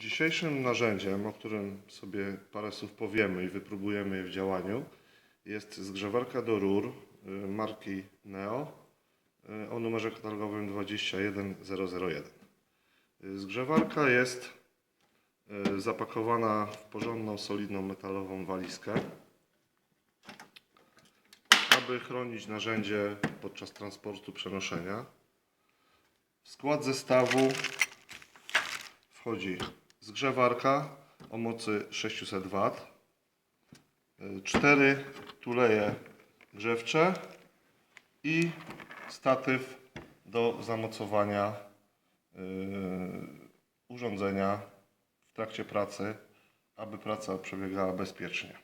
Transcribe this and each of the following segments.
Dzisiejszym narzędziem, o którym sobie parę słów powiemy i wypróbujemy je w działaniu, jest zgrzewarka do rur y, marki Neo y, o numerze katalogowym 21001. Y, Zgrzewarka jest zapakowana w porządną, solidną metalową walizkę, aby chronić narzędzie podczas transportu, przenoszenia. W skład zestawu wchodzi zgrzewarka o mocy 600 W, y, cztery tuleje grzewcze i statyw do zamocowania y, urządzenia w trakcie pracy, aby praca przebiegała bezpiecznie.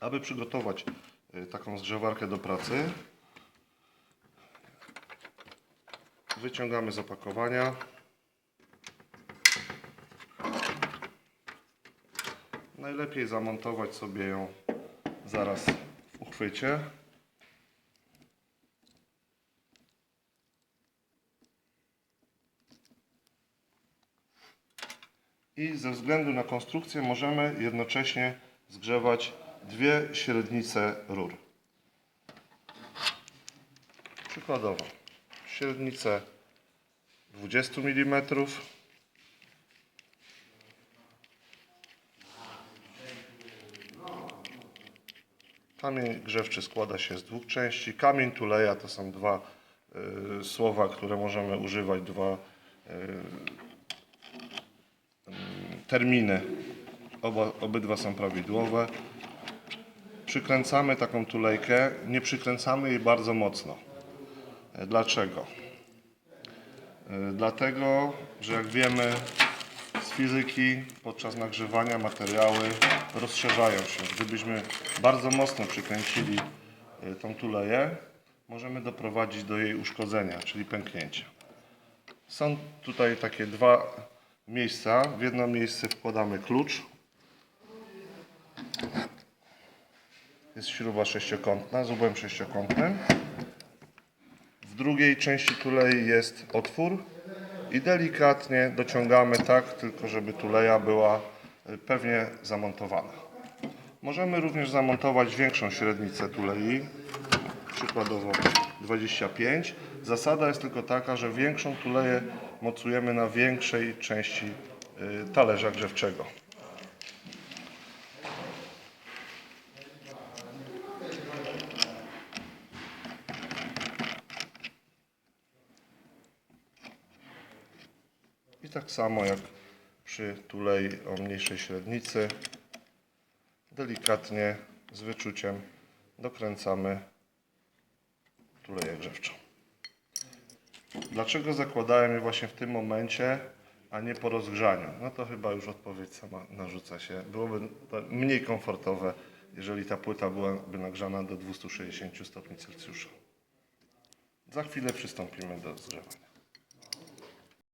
Aby przygotować y, taką zgrzewarkę do pracy, wyciągamy z opakowania. Najlepiej zamontować sobie ją zaraz w uchwycie. I ze względu na konstrukcję możemy jednocześnie zgrzewać dwie średnice rur. Przykładowo średnicę 20 mm Kamień grzewczy składa się z dwóch części. Kamień tuleja to są dwa y, słowa, które możemy używać, dwa y, terminy. Oba, obydwa są prawidłowe. Przykręcamy taką tulejkę, nie przykręcamy jej bardzo mocno. E, Dlaczego? Dlatego, że jak wiemy z fizyki podczas nagrzewania materiały rozszerzają się. Gdybyśmy bardzo mocno przykręcili e, tą tuleję, możemy doprowadzić do jej uszkodzenia, czyli pęknięcia. Są tutaj takie dwa miejsca. W jedno miejsce wkładamy klucz. Jest śruba sześciokątna z sześciokątnym. W drugiej części tulei jest otwór i delikatnie dociągamy tak, tylko żeby tuleja była y, pewnie zamontowana. Możemy również zamontować większą średnicę tulei, przykładowo 25. Zasada jest tylko taka, że większą tuleję mocujemy na większej części y, talerza grzewczego. Tak samo jak przy tulei o mniejszej średnicy, delikatnie z wyczuciem dokręcamy tuleję grzewczą. Dlaczego zakładałem je właśnie w tym momencie, a nie po rozgrzaniu? No to chyba już odpowiedź sama narzuca się. Byłoby mniej komfortowe, jeżeli ta płyta byłaby nagrzana do 260 stopni Celsjusza. Za chwilę przystąpimy do zgrzewania.